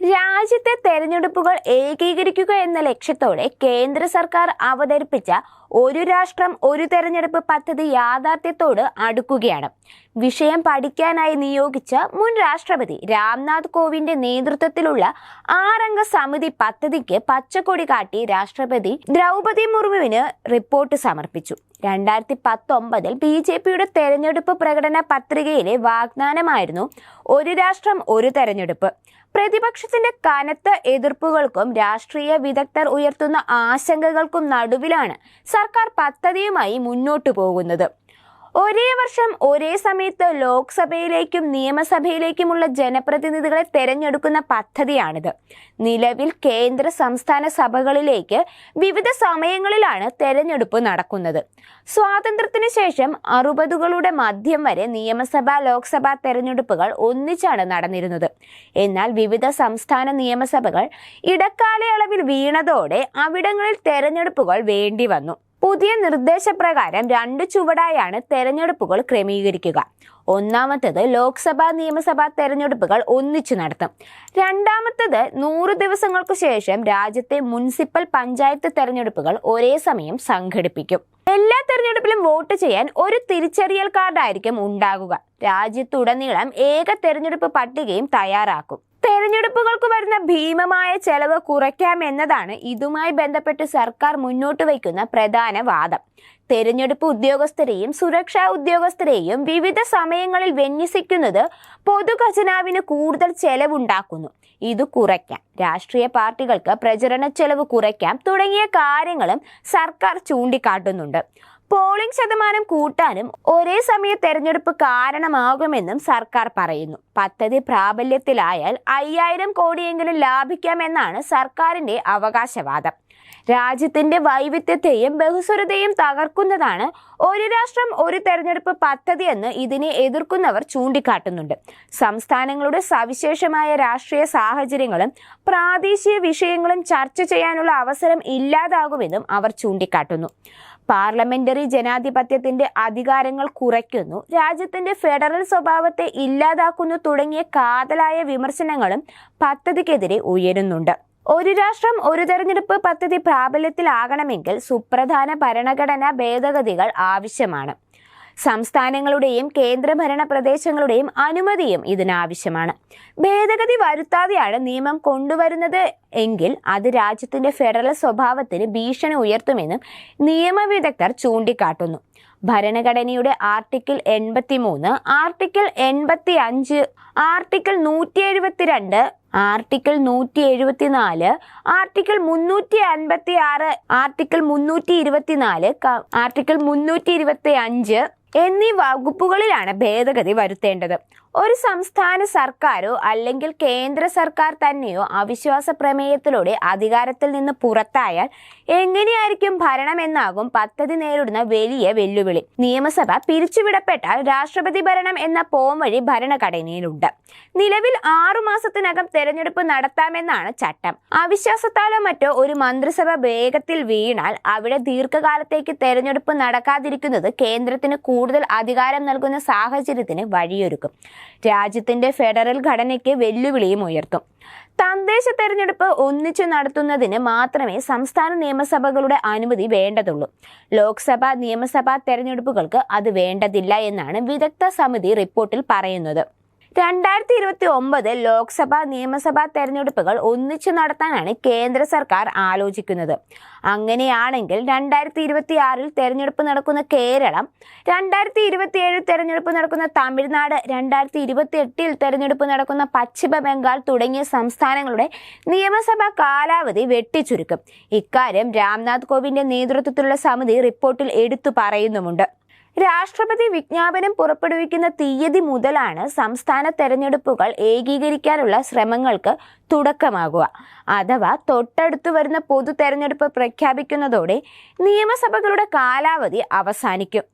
രാജ്യത്തെ തെരഞ്ഞെടുപ്പുകൾ ഏകീകരിക്കുക എന്ന ലക്ഷ്യത്തോടെ കേന്ദ്ര സർക്കാർ അവതരിപ്പിച്ച ഒരു രാഷ്ട്രം ഒരു തെരഞ്ഞെടുപ്പ് പദ്ധതി യാഥാർത്ഥ്യത്തോട് അടുക്കുകയാണ്. വിഷയം പഠിക്കാനായി നിയോഗിച്ച മുൻ രാഷ്ട്രപതി രാംനാഥ് കോവിന്റെ നേതൃത്വത്തിലുള്ള ആറംഗ സമിതി പദ്ധതിക്ക് പച്ചക്കൊടി കാട്ടി രാഷ്ട്രപതി ദ്രൗപതി മുർമുവിന് റിപ്പോർട്ട് സമർപ്പിച്ചു. രണ്ടായിരത്തി പത്തൊമ്പതിൽ ബി ജെ പിയുടെ തെരഞ്ഞെടുപ്പ് പ്രകടന പത്രികയിലെ വാഗ്ദാനമായിരുന്നു ഒരു രാഷ്ട്രം ഒരു തെരഞ്ഞെടുപ്പ്. പ്രതിപക്ഷത്തിന്റെ കനത്ത എതിർപ്പുകൾക്കും രാഷ്ട്രീയ വിദഗ്ധർ ഉയർത്തുന്ന ആശങ്കകൾക്കും നടുവിലാണ് സർക്കാർ പദ്ധതിയുമായി മുന്നോട്ടു പോകുന്നത്. ഒരേ വർഷം ഒരേ സമയത്ത് ലോക്സഭയിലേക്കും നിയമസഭയിലേക്കുമുള്ള ജനപ്രതിനിധികളെ തെരഞ്ഞെടുക്കുന്ന പദ്ധതിയാണിത്. നിലവിൽ കേന്ദ്ര സംസ്ഥാന സഭകളിലേക്ക് വിവിധ സമയങ്ങളിലാണ് തെരഞ്ഞെടുപ്പ് നടക്കുന്നത്. സ്വാതന്ത്ര്യത്തിന് ശേഷം അറുപതുകളുടെ മധ്യം വരെ നിയമസഭാ ലോക്സഭാ തെരഞ്ഞെടുപ്പുകൾ ഒന്നിച്ചാണ് നടന്നിരുന്നത്. എന്നാൽ വിവിധ സംസ്ഥാന നിയമസഭകൾ ഇടക്കാലയളവിൽ വീണതോടെ അവിടങ്ങളിൽ തെരഞ്ഞെടുപ്പുകൾ വേണ്ടി വന്നു പുതിയ നിർദ്ദേശപ്രകാരം രണ്ട് ചുവടായാണ് തെരഞ്ഞെടുപ്പുകൾ ക്രമീകരിക്കുക. ഒന്നാമത്തേത് ലോക്സഭാ നിയമസഭാ തെരഞ്ഞെടുപ്പുകൾ ഒന്നിച്ചു നടത്തും. രണ്ടാമത്തേത് നൂറ് ദിവസങ്ങൾക്കു ശേഷം രാജ്യത്തെ മുനിസിപ്പൽ പഞ്ചായത്ത് തെരഞ്ഞെടുപ്പുകൾ ഒരേ സമയം സംഘടിപ്പിക്കും. എല്ലാ തെരഞ്ഞെടുപ്പിലും വോട്ട് ചെയ്യാൻ ഒരു തിരിച്ചറിയൽ കാർഡായിരിക്കും ഉണ്ടാകുക. രാജ്യത്തുടനീളം ഏക തെരഞ്ഞെടുപ്പ് പട്ടികയും തയ്യാറാക്കും. തെരഞ്ഞെടുപ്പുകൾക്ക് വരുന്ന ഭീമമായ ചെലവ് കുറയ്ക്കാം എന്നതാണ് ഇതുമായി ബന്ധപ്പെട്ട് സർക്കാർ മുന്നോട്ട് വയ്ക്കുന്ന പ്രധാന വാദം. തെരഞ്ഞെടുപ്പ് ഉദ്യോഗസ്ഥരെയും സുരക്ഷാ ഉദ്യോഗസ്ഥരെയും വിവിധ സമയങ്ങളിൽ വിന്യസിക്കുന്നത് പൊതുഖജനാവിന് കൂടുതൽ ചെലവുണ്ടാക്കുന്നു. ഇത് കുറയ്ക്കാം. രാഷ്ട്രീയ പാർട്ടികൾക്ക് പ്രചരണ ചെലവ് കുറയ്ക്കാം. തുടങ്ങിയ കാര്യങ്ങളും സർക്കാർ ചൂണ്ടിക്കാട്ടുന്നുണ്ട്. പോളിംഗ് ശതമാനം കൂട്ടാനും ഒരേ സമയം തെരഞ്ഞെടുപ്പ് കാരണമാകുമെന്നും സർക്കാർ പറയുന്നു. പദ്ധതി പ്രാബല്യത്തിലായാൽ അയ്യായിരം കോടിയെങ്കിലും ലാഭിക്കാമെന്നാണ് സർക്കാരിന്റെ അവകാശവാദം. രാജ്യത്തിന്റെ വൈവിധ്യത്തെയും ബഹുസ്വരതയും തകർക്കുന്നതാണ് ഒരു രാഷ്ട്രം ഒരു തെരഞ്ഞെടുപ്പ് പദ്ധതി എന്ന് ഇതിനെ എതിർക്കുന്നവർ ചൂണ്ടിക്കാട്ടുന്നുണ്ട്. സംസ്ഥാനങ്ങളുടെ സവിശേഷമായ രാഷ്ട്രീയ സാഹചര്യങ്ങളും പ്രാദേശിക വിഷയങ്ങളും ചർച്ച ചെയ്യാനുള്ള അവസരം ഇല്ലാതാകുമെന്നും അവർ ചൂണ്ടിക്കാട്ടുന്നു. പാർലമെന്ററി ജനാധിപത്യത്തിന്റെ അധികാരങ്ങൾ കുറയ്ക്കുന്നു രാജ്യത്തിന്റെ ഫെഡറൽ സ്വഭാവത്തെ ഇല്ലാതാക്കുന്നു തുടങ്ങിയ കാതലായ വിമർശനങ്ങളും പദ്ധതിക്കെതിരെ ഉയരുന്നുണ്ട്. ഒരു രാഷ്ട്രം ഒരു തെരഞ്ഞെടുപ്പ് പദ്ധതി പ്രാബല്യത്തിലാകണമെങ്കിൽ സുപ്രധാന ഭരണഘടനാ ഭേദഗതികൾ ആവശ്യമാണ്. സംസ്ഥാനങ്ങളുടെയും കേന്ദ്രഭരണ പ്രദേശങ്ങളുടെയും അനുമതിയും ഇതിനാവശ്യമാണ്. ഭേദഗതി വരുത്താതെയാണ് നിയമം കൊണ്ടുവരുന്നത് എങ്കിൽ അത് രാജ്യത്തിന്റെ ഫെഡറൽ സ്വഭാവത്തിന് ഭീഷണി ഉയർത്തുമെന്നും നിയമവിദഗ്ധർ ചൂണ്ടിക്കാട്ടുന്നു. ഭരണഘടനയുടെ ആർട്ടിക്കിൾ എൺപത്തി മൂന്ന് ആർട്ടിക്കിൾ എൺപത്തി അഞ്ച് ആർട്ടിക്കിൾ നൂറ്റി എഴുപത്തിരണ്ട് ആർട്ടിക്കിൾ നൂറ്റി എഴുപത്തിനാല് ആർട്ടിക്കിൾ മുന്നൂറ്റി അൻപത്തി ആറ് ആർട്ടിക്കിൾ മുന്നൂറ്റി ഇരുപത്തിനാല് ആർട്ടിക്കിൾ മുന്നൂറ്റി ഇരുപത്തി അഞ്ച് എന്നീ വകുപ്പുകളിലാണ് ഭേദഗതി വരുത്തേണ്ടത്. ഒരു സംസ്ഥാന സർക്കാരോ അല്ലെങ്കിൽ കേന്ദ്ര സർക്കാർ തന്നെയോ അവിശ്വാസ പ്രമേയത്തിലൂടെ അധികാരത്തിൽ നിന്ന് പുറത്തായാൽ എങ്ങനെയായിരിക്കും ഭരണമെന്നാകും പദ്ധതി നേരിടുന്ന വലിയ വെല്ലുവിളി. നിയമസഭ പിരിച്ചുവിടപ്പെട്ടാൽ രാഷ്ട്രപതി ഭരണം എന്ന പോംവഴി ഭരണഘടനയിലുണ്ട്. നിലവിൽ ആറു മാസത്തിനകം തെരഞ്ഞെടുപ്പ് നടത്താമെന്നാണ് ചട്ടം. അവിശ്വാസത്താലോ മറ്റോ ഒരു മന്ത്രിസഭ വേഗത്തിൽ വീണാൽ അവിടെ ദീർഘകാലത്തേക്ക് തെരഞ്ഞെടുപ്പ് നടക്കാതിരിക്കുന്നത് കേന്ദ്രത്തിന് കൂടുതൽ അധികാരം നൽകുന്ന സാഹചര്യത്തിന് വഴിയൊരുക്കും. രാജ്യത്തിന്റെ ഫെഡറൽ ഘടനയ്ക്ക് വെല്ലുവിളിയും ഉയർത്തും. തദ്ദേശ തെരഞ്ഞെടുപ്പ് ഒന്നിച്ചു നടത്തുന്നതിന് മാത്രമേ സംസ്ഥാന നിയമസഭകളുടെ അനുമതി വേണ്ടതുള്ളൂ. ലോക്സഭ നിയമസഭാ തെരഞ്ഞെടുപ്പുകൾക്ക് അത് വേണ്ടതില്ല എന്നാണ് വിദഗ്ധ സമിതി റിപ്പോർട്ടിൽ പറയുന്നത്. രണ്ടായിരത്തി ഇരുപത്തി ഒമ്പത് ലോക്സഭ നിയമസഭാ തെരഞ്ഞെടുപ്പുകൾ ഒന്നിച്ചു നടത്താനാണ് കേന്ദ്ര സർക്കാർ ആലോചിക്കുന്നത്. അങ്ങനെയാണെങ്കിൽ രണ്ടായിരത്തി ഇരുപത്തി ആറിൽ തെരഞ്ഞെടുപ്പ് നടക്കുന്ന കേരളം രണ്ടായിരത്തി ഇരുപത്തിയേഴിൽ തെരഞ്ഞെടുപ്പ് നടക്കുന്ന തമിഴ്നാട് രണ്ടായിരത്തി ഇരുപത്തി എട്ടിൽ തെരഞ്ഞെടുപ്പ് നടക്കുന്ന പശ്ചിമ ബംഗാൾ തുടങ്ങിയ സംസ്ഥാനങ്ങളുടെ നിയമസഭാ കാലാവധി വെട്ടിച്ചുരുക്കും. ഇക്കാര്യം രാംനാഥ് കോവിന്റെ നേതൃത്വത്തിലുള്ള സമിതി റിപ്പോർട്ടിൽ എടുത്തു പറയുന്നുമുണ്ട്. രാഷ്ട്രപതി വിജ്ഞാപനം പുറപ്പെടുവിക്കുന്ന തീയതി മുതലാണ് സംസ്ഥാന തെരഞ്ഞെടുപ്പുകൾ ഏകീകരിക്കാനുള്ള ശ്രമങ്ങൾക്ക് തുടക്കമാകുക. അഥവാ തൊട്ടടുത്തു വരുന്ന പൊതു തെരഞ്ഞെടുപ്പ് പ്രഖ്യാപിക്കുന്നതോടെ നിയമസഭകളുടെ കാലാവധി അവസാനിക്കും.